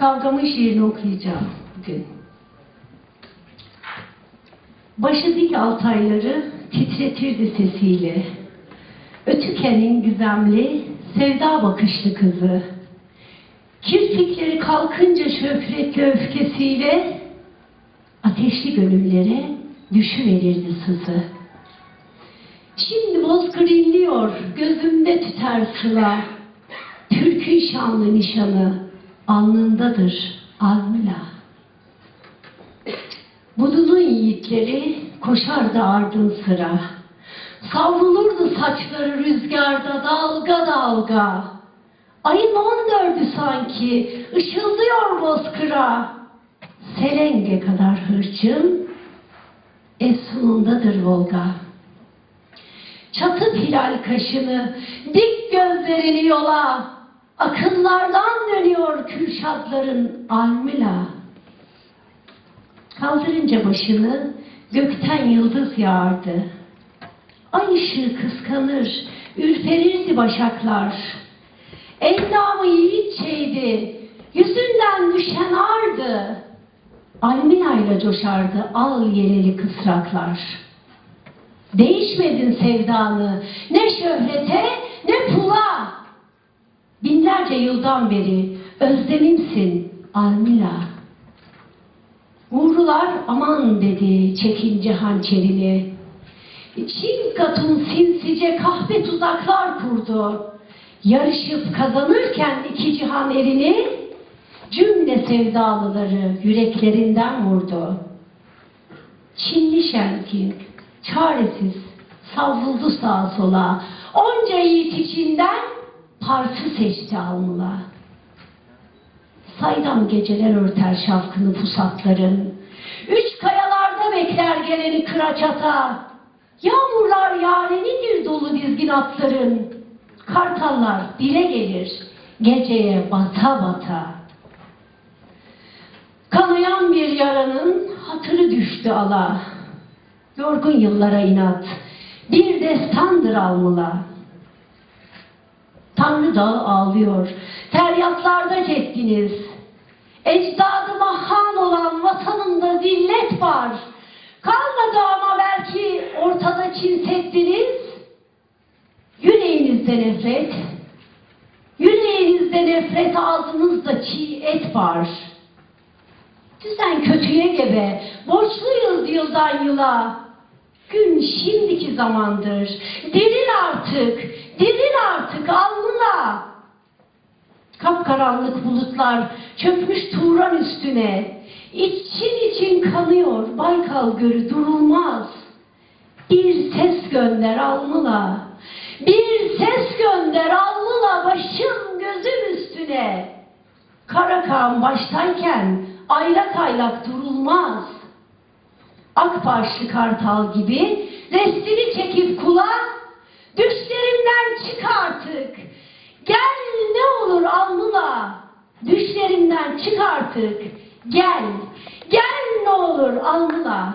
Kavgamın şiirini okuyacağım bugün. Başı dik altayları titretirdi sesiyle. Ötüken'in gizemli, sevda bakışlı kızı. Kirpikleri kalkınca şöhretli öfkesiyle ateşli gönüllere düşüverirdi sızı. Şimdi bozkır inliyor, gözümde tüter sıla. Türk'ün şanlı nişanı alnındadır almila. Budunun yiğitleri koşardı ardın sıra. Savrulurdu saçları rüzgarda dalga dalga. Ayın on dördü sanki ışıldıyor bozkıra. Selenge kadar hırçın, efsunundadır Volga. Çatıp hilal kaşını, dik gözlerini yola, akınlardan dönüyor kürşatların almila. Kaldırınca başını, gökten yıldız yağardı. Ay ışığı kıskanır, ürperirdi başaklar. Endamı yiğitçeydi, yüzünden düşen ardı. Alminayla coşardı al yeleli kısraklar. Değişmedin sevdanı ne şöhrete ne pula. Binlerce yıldan beri özlemimsin Almila. Uğrular aman dedi çekince hançerini. Çin katın sinsice kahve tuzaklar kurdu. Yarışıp kazanırken iki cihan erini cümle sevdalıları yüreklerinden vurdu. Çinli Şenking çaresiz savruldu sağa sola. Onca yiğit içinden parçı seçti almula. Saydam geceler örter şafkını pusatların. Üç kayalarda bekler geleni kıraçata. Yağmurlar yarenidir dolu dizgin atların. Kartallar dile gelir geceye bata bata. Kanayan bir yaranın hatırı düştü ala. Yorgun yıllara inat, bir destandır almıla. Tanrı dağı ağlıyor, feryatlarda ceddiniz. Ecdadıma han olan vatanımda zillet var. Kalmadı ama belki ortada Çin Seddi'niz. Yüreğinizde nefret, yüreğinizde nefret, ağzınızda çiğ et var. Düzen kötüye gebe, borçluyuz yıldan yıla. Gün şimdiki zamandır. Diril artık, diril artık. Kapkaranlık bulutlar çökmüş Turan üstüne. İçin için kanıyor Baykal Gölü durulmaz. Bir ses gönder alnıla. Bir ses gönder alnıla başım gözüm üstüne. Karakan baştayken aylak aylak durulmaz. Akbaşlı kartal gibi restini çekip kula, düşlerimden çık artık. Gel ne olur alnına, düşlerimden çık artık. Gel, gel ne olur alnına.